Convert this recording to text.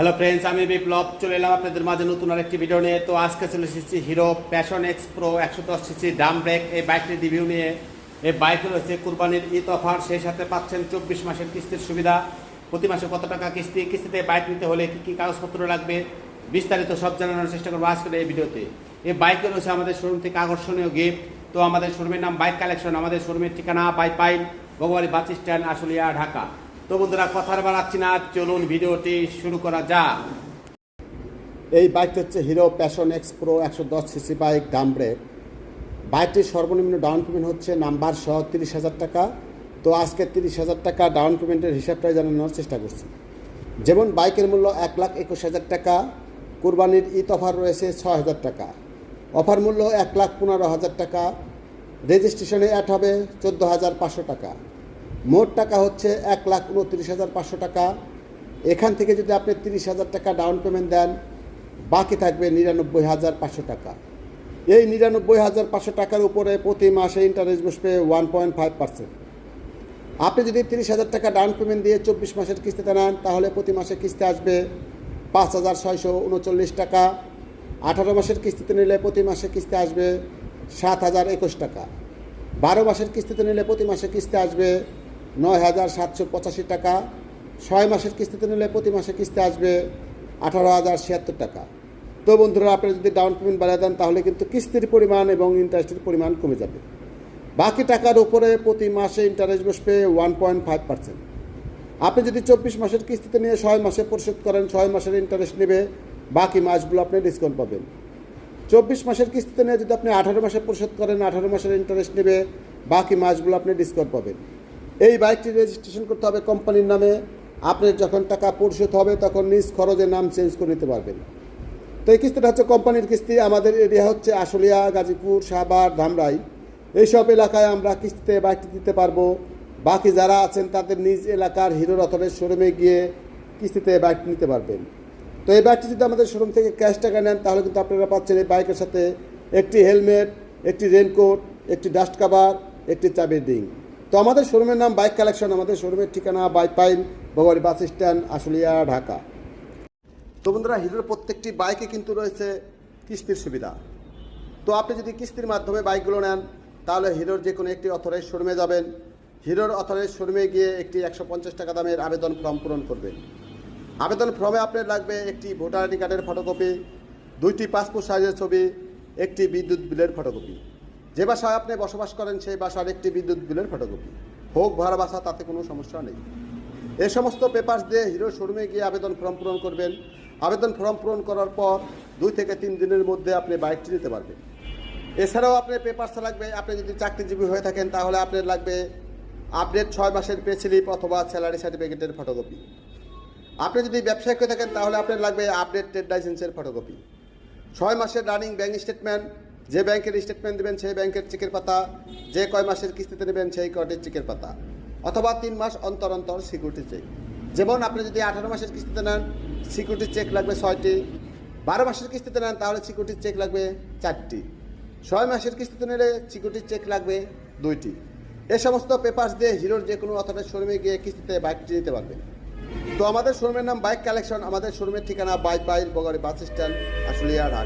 Hello friends আমি বিপ্লব, চলে এলাম আপনাদের মাঝে নতুন আরেকটি ভিডিও নিয়ে। তো আজকে চলে এসেছি হিরো প্যাশন এক্স প্রো একশো দশ সিসি ডাম ব্রেক এই বাইকটির রিভিউ নিয়ে এই বাইক রয়েছে কুরবানির ঈদ অফার সেই সাথে পাচ্ছেন চব্বিশ মাসের কিস্তির সুবিধা। প্রতি মাসে কত টাকা কিস্তি? কিস্তিতে বাইক নিতে হলে কী কী কাগজপত্র লাগবে? বিস্তারিত সব জানানোর চেষ্টা করব আজকের এই ভিডিওতে এই বাইকে রয়েছে আমাদের শোরুম থেকে আকর্ষণীয় গিফট তো আমাদের শোরুমের নাম বাইক কালেকশন আমাদের শোরুমের ঠিকানা বাই পাইল ভগবানী বাস স্ট্যান্ড আশুলিয়া, ঢাকা। তো বন্ধুরা, কথার বাড়াচ্ছি না, চলুন ভিডিওটি শুরু করা যাক। এই বাইকটি হচ্ছে হিরো প্যাশন এক্স প্রো একশো দশ সিসি বাইক ডাম ব্রেক বাইকটির সর্বনিম্ন ডাউন পেমেন্ট হচ্ছে নাম্বার সহ তিরিশ হাজার টাকা। তো আজকে তিরিশ হাজার টাকা ডাউন পেমেন্টের হিসাবটাই জানানোর চেষ্টা করছি। যেমন বাইকের মূল্য এক লাখ একুশ হাজার টাকা, কোরবানির ঈদ অফার রয়েছে ছ হাজার টাকা। অফার মূল্য এক লাখ পনেরো হাজার টাকা। রেজিস্ট্রেশনে অ্যাড হবে চোদ্দ হাজার পাঁচশো টাকা। মোট টাকা হচ্ছে এক লাখ উনত্রিশ হাজার পাঁচশো টাকা। এখান থেকে যদি আপনি তিরিশ হাজার টাকা ডাউন পেমেন্ট দেন, বাকি থাকবে নিরানব্বই হাজার পাঁচশো টাকা। এই নিরানব্বই হাজার পাঁচশো টাকার উপরে প্রতি মাসে ইন্টারেস্ট বসবে ওয়ান পয়েন্ট ফাইভ পার্সেন্ট আপনি যদি তিরিশ হাজার টাকা ডাউন পেমেন্ট দিয়ে চব্বিশ মাসের কিস্তিতে নেন, তাহলে প্রতি মাসে কিস্তি আসবে পাঁচ হাজার ছয়শো উনচল্লিশ টাকা। আঠারো মাসের কিস্তিতে নিলে প্রতি মাসে কিস্তি আসবে সাত হাজার একুশ টাকা। বারো মাসের কিস্তিতে নিলে প্রতি মাসে কিস্তি আসবে নয় হাজার সাতশো পঁচাশি টাকা। ছয় মাসের কিস্তিতে নিলে প্রতি মাসে কিস্তি আসবে আঠারো হাজার ছিয়াত্তর টাকা। তো বন্ধুরা আপনি যদি ডাউন পেমেন্ট বাড়িয়ে দেন, তাহলে কিন্তু কিস্তির পরিমাণ এবং ইন্টারেস্টের পরিমাণ কমে যাবে। বাকি টাকার উপরে প্রতি মাসে ইন্টারেস্ট বসবে ওয়ান পয়েন্ট ফাইভ পার্সেন্ট আপনি যদি চব্বিশ মাসের কিস্তিতে নিয়ে ছয় মাসে পরিশোধ করেন, ছয় মাসের ইন্টারেস্ট নেবে, বাকি মাসগুলো আপনি ডিসকাউন্ট পাবেন। চব্বিশ মাসের কিস্তিতে নিয়ে যদি আপনি আঠারো মাসে পরিশোধ করেন, আঠারো মাসের ইন্টারেস্ট নেবে, বাকি মাসগুলো আপনি ডিসকাউন্ট পাবেন। এই বাইকটি রেজিস্ট্রেশন করতে হবে কোম্পানির নামে। আপনার যখন টাকা পরিশোধ হবে, তখন নিজ খরচে নাম চেঞ্জ করে নিতে পারবেন। তো এই কিস্তিটা হচ্ছে কোম্পানির কিস্তি। আমাদের এরিয়া হচ্ছে আশুলিয়া, গাজীপুর, সাভার, ধামরাই। এইসব এলাকায় আমরা কিস্তিতে বাইকটি দিতে পারব। বাকি যারা আছেন, তাদের নিজ এলাকার হিরো রথরের শোরুমে গিয়ে কিস্তিতে বাইক নিতে পারবেন। তো এই বাইকটি যদি আমাদের শোরুম থেকে ক্যাশ টাকা নেন, তাহলে কিন্তু আপনারা পাচ্ছেন এই বাইকের সাথে একটি হেলমেট একটি রেনকোট একটি ডাস্ট কাভার একটি চাবির রিং তো আমাদের শোরুমের নাম বাইক কালেকশন, আমাদের শোরুমের ঠিকানা বাই পাইন ভগবানী বাস স্ট্যান্ড, আশুলিয়া, ঢাকা। তো বন্ধুরা, হিরোর প্রত্যেকটি বাইকে কিন্তু রয়েছে কিস্তির সুবিধা। তো আপনি যদি কিস্তির মাধ্যমে বাইকগুলো নেন, তাহলে হিরোর যে কোনো একটি অথরাইজ শোরুমে যাবেন। হিরোর অথরাইজ শোরুমে গিয়ে একটি একশো পঞ্চাশ টাকা দামের আবেদন ফর্ম পূরণ করবেন। আবেদন ফর্মে আপনার লাগবে একটি ভোটার আইডি কার্ডের ফটোকপি, দুইটি পাসপোর্ট সাইজের ছবি, একটি বিদ্যুৎ বিলের ফটোকপি। যে বাসায় আপনি বসবাস করেন, সেই বাসার একটি বিদ্যুৎ বিলের ফটোকপি হোক ভাড়া বাসা, তাতে কোনো সমস্যা নেই। এ সমস্ত পেপার্স দিয়ে হিরো শোরুমে গিয়ে আবেদন ফর্ম পূরণ করবেন। আবেদন ফর্ম পূরণ করার পর দুই থেকে তিন দিনের মধ্যে আপনি বাইকটি নিতে পারবেন। এছাড়াও আপনার পেপার্স লাগবে, আপনি যদি চাকরিজীবী হয়ে থাকেন, তাহলে আপনার লাগবে আপডেট ছয় মাসের পে স্লিপ অথবা স্যালারি সার্টিফিকেটের ফটোকপি আপনি যদি ব্যবসায়িক হয়ে থাকেন, তাহলে আপনার লাগবে আপডেট ট্রেড লাইসেন্সের ফটোকপি ছয় মাসের রানিং ব্যাংক স্টেটমেন্ট যে ব্যাংকের স্টেটমেন্ট দেবেন সেই ব্যাংকের চেকের পাতা, যে কয় মাসের কিস্তিতে নেবেন সেই কয়টির চেকের পাতা, অথবা তিন মাস অন্তর অন্তর সিকিউরিটি চেক যেমন আপনি যদি আঠারো মাসের কিস্তিতে নেন সিকিউরিটি চেক লাগবে ছয়টি। বারো মাসের কিস্তিতে নেন, তাহলে সিকিউরিটি চেক লাগবে চারটি। ছয় মাসের কিস্তিতে নিলে সিকিউরিটি চেক লাগবে দুইটি। এ সমস্ত পেপার্স দিয়ে হিরোর যে কোনো অথবা শোরুমে গিয়ে কিস্তিতে বাইকটি নিতে পারবেন। তো আমাদের শোরুমের নাম বাইক কালেকশন, আমাদের শোরুমের ঠিকানা বাইক বাইল বগারি বাস স্ট্যান্ড, আশুলিয়া, ঢাকা।